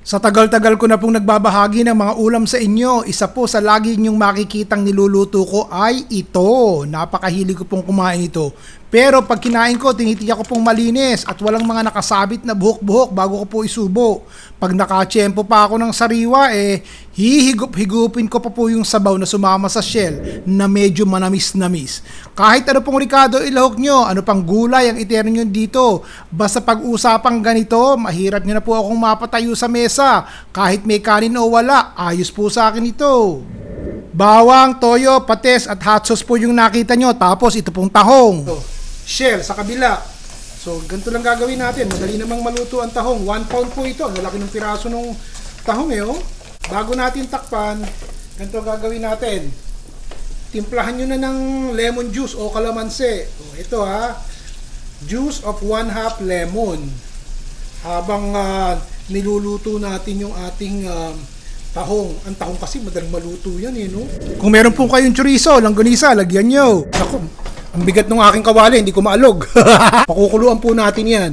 Sa tagal-tagal ko na pong nagbabahagi ng mga ulam sa inyo, isa po sa lagi niyong makikitang niluluto ko ay ito. Napakahilig ko pong kumain ito. Pero pag kinain ko, tinitiyak ko pong malinis at walang mga nakasabit na buhok-buhok bago ko po isubo. Pag nakachempo pa ako ng sariwa, eh, hihigup-higupin ko pa po yung sabaw na sumama sa shell na medyo manamis-namis. Kahit ano pong Ricardo ilahok nyo, ano pang gulay ang iterno nyo dito. Basta pag-usapang ganito, mahirap nyo na po akong mapatayo sa mesa. Kahit may kanin o wala, ayos po sa akin ito. Bawang, toyo, pates at hot sauce po yung nakita nyo. Tapos ito pong tahong. Shell sa kabila. So, ganito lang gagawin natin. Madali namang maluto ang tahong. One pound po ito. Ang lalaki ng piraso ng tahong eh. Oh. Bago natin takpan, ganito gagawin natin. Timplahan nyo na ng lemon juice o kalamansi. O, ito ha. Juice of one half lemon. Habang ah, niluluto natin yung ating ah, tahong. Ang tahong kasi madaling maluto yan eh, no? Kung meron po kayong chorizo, langganisa, lagyan nyo. Ako, ang bigat ng aking kawali, hindi ko maalog. Pakukuluan po natin yan.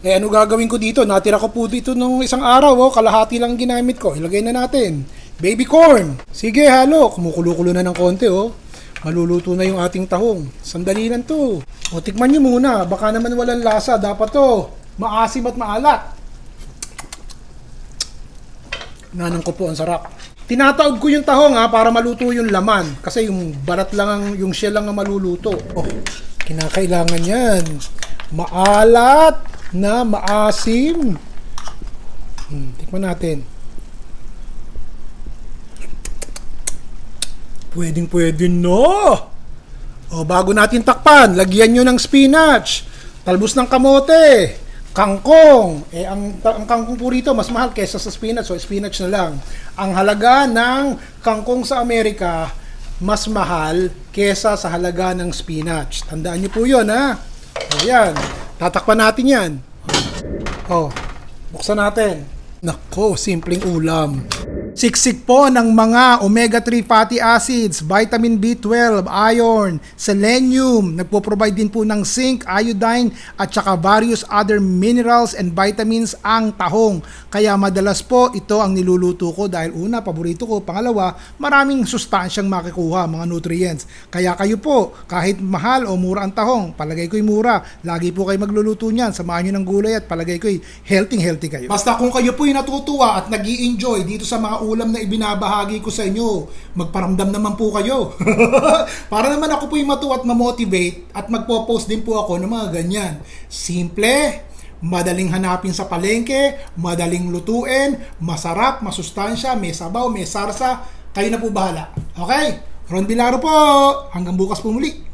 Eh ano gagawin ko dito? Natira ko po dito nung isang araw, oh, kalahati lang ginamit ko. Ilagay na natin. Baby corn. Sige, halo. Kumukulo-kulo na ng konti, oh. Maluluto na yung ating tahong. Sandali lang to. O, tikman nyo muna. Baka naman walang lasa. Dapat to. Maasim at maalat. Nanang ko po, ang sarap. Tinataog ko yung tahong ha, para maluto yung laman. Kasi yung balat lang, ang, yung shell lang ang maluluto. Oh, kinakailangan yan. Maalat na maasim. Hmm, tikman natin. Pwedeng pwede no. O, bago natin takpan, lagyan nyo ng spinach, talbos ng kamote, kangkong. Eh, ang, ang kangkong po rito, mas mahal kesa sa spinach. So, spinach na lang. Ang halaga ng kangkong sa Amerika, mas mahal kesa sa halaga ng spinach. Tandaan nyo po yun, ha? O, yan. Tatakpan natin yan. O, buksan natin. Nako, simpleng ulam. Siksik po ng mga omega-3 fatty acids, vitamin B12, iron, selenium, nagpo-provide din po ng zinc, iodine, at saka various other minerals and vitamins ang tahong. Kaya madalas po ito ang niluluto ko dahil una, paborito ko. Pangalawa, maraming sustansyang makikuha, mga nutrients. Kaya kayo po, kahit mahal o mura ang tahong, palagay ko'y mura. Lagi po kayo magluluto niyan. Samahan nyo ng gulay at palagay ko'y healthy-healthy kayo. Basta kung kayo po'y natutuwa at nag enjoy dito sa mga ulam na ibinabahagi ko sa inyo, magparamdam naman po kayo. Para naman ako po'y matuwa at ma-motivate at magpo-post din po ako ng mga ganyan. Simple, madaling hanapin sa palengke, madaling lutuin, masarap, masustansya, may sabaw, may sarsa. Kayo na po bahala. Okay? Ron Bilaro po. Hanggang bukas po muli.